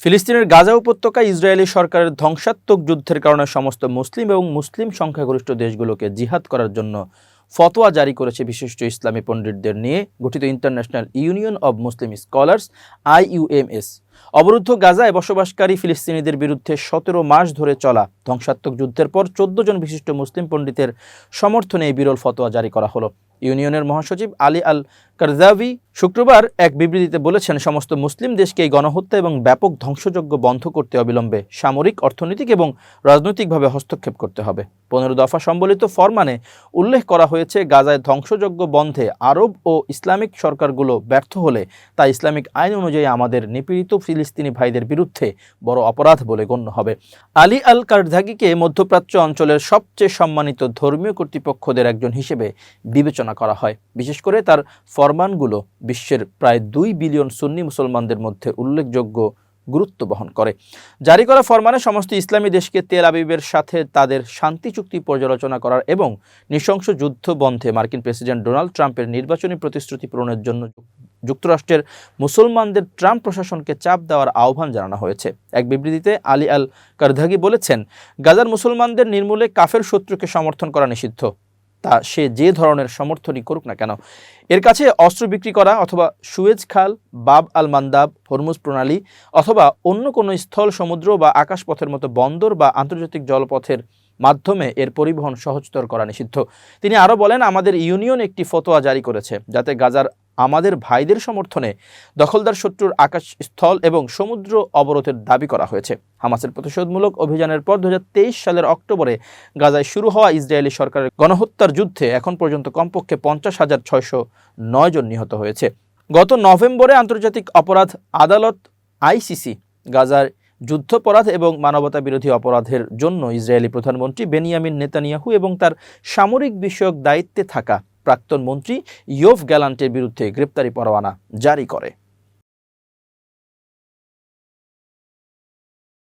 ফিলিস্তিনের গাজা উপত্যকা ইসরায়েলি সরকারের ধ্বংসাত্মক যুদ্ধের কারণে সমস্ত মুসলিম এবং মুসলিম সংখ্যাগরিষ্ঠ দেশগুলোকে জিহাদ করার জন্য ফতোয়া জারি করেছে বিশিষ্ট ইসলামী পণ্ডিতদের নিয়ে গঠিত International Union of Muslim Scholars, IUMS. অবরুদ্ধ গাজায় বসবাসকারী ফিলিস্তিনিদের বিরুদ্ধে সতেরো মাস ধরে চলা ধ্বংসাত্মক যুদ্ধের পর চোদ্দ জন বিশিষ্ট মুসলিম পণ্ডিতের সমর্থনে এই বিরল ফতোয়া জারি করা হলো। ইউনিয়নের মহাসচিব আলী আল কারজাভি শুক্রবার এক বিবৃতিতে বলেছেন, সমস্ত মুসলিম দেশকে এই গণহত্যা এবং ব্যাপক ধ্বংসযজ্ঞ বন্ধ করতে অবিলম্বে সামরিক, অর্থনৈতিক এবং রাজনৈতিকভাবে হস্তক্ষেপ করতে হবে। পনেরো দফা সম্বলিত ফরমানে উল্লেখ করা হয়েছে, গাজায় ধ্বংসযজ্ঞ বন্ধে আরব ও ইসলামিক সরকারগুলো ব্যর্থ হলে তা ইসলামিক আইন অনুযায়ী আমাদের নিপীড়িত ফিলিস্তিনি ভাইদের বিরুদ্ধে বড় অপরাধ বলে গণ্য হবে। আলী আল কারধাগিকে মধ্যপ্রাচ্য অঞ্চলের সবচেয়ে সম্মানিত ধর্মীয় কর্তৃপক্ষদের একজন হিসেবে বিবেচনা করা হয়। বিশেষ করে তার ফরমানগুলো বিশ্বের প্রায় দুই বিলিয়ন সুন্নি মুসলমানদের মধ্যে উল্লেখযোগ্য গুরুত্ব বহন করে। জারি করা ফরমানে সমস্ত ইসলামী দেশকে তেল আবিবের সাথে তাদের শান্তি চুক্তি পর্যালোচনা করার এবং নৃশংস যুদ্ধ বন্ধে মার্কিন প্রেসিডেন্ট ডোনাল্ড ট্রাম্পের নির্বাচনী প্রতিশ্রুতি পূরণের জন্য যুক্তরাষ্ট্রের মুসলমানদের ট্রাম্প প্রশাসনকে চাপ দেওয়ার আহ্বান জানানো হয়েছে। এক বিবৃতিতে আলী আল কারধাগি বলেছেন, গাজার মুসলমানদের নির্মূলে কাফের শত্রুকে সমর্থন করা নিষিদ্ধ। তা সে যে ধরনের সমর্থনই করুক না কেন। এর কাছে অস্ত্র বিক্রি করা অথবা সুয়েজ খাল, বাব আল মান্দাব, হরমুজ প্রণালী অথবা অন্য কোনো স্থল সমুদ্র বা আকাশপথের মতো বন্দর বা আন্তর্জাতিক জলপথের মাধ্যমে এর পরিবহন সহজতর করা নিষিদ্ধ। তিনি আরও বলেন, আমাদের ইউনিয়ন একটি ফতোয়া জারি করেছে, যাতে গাজার আমাদের ভাইদের সমর্থনে দখলদার শত্রুর আকাশ স্থল এবং সমুদ্র অবরোধের দাবি করা হয়েছে। হামাসের প্রতিশোধমূলক অভিযানের পর দু হাজার তেইশ সালের অক্টোবরে গাজায় শুরু হওয়া ইসরায়েলি সরকারের গণহত্যার যুদ্ধে এখন পর্যন্ত কমপক্ষে পঞ্চাশ হাজার ছয়শো নয় জন নিহত হয়েছে। গত নভেম্বরে আন্তর্জাতিক অপরাধ আদালত আইসিসি গাজার যুদ্ধপরাধ এবং মানবতা বিরোধী অপরাধের জন্য ইসরায়েলি প্রধানমন্ত্রী বেনিয়ামিন নেতানিয়াহু এবং তার সামরিক বিষয়ক দায়িত্বে থাকা প্রাক্তন মন্ত্রী ইয়োভ গ্যালান্টের বিরুদ্ধে গ্রেপ্তারি পরোয়ানা জারি করে।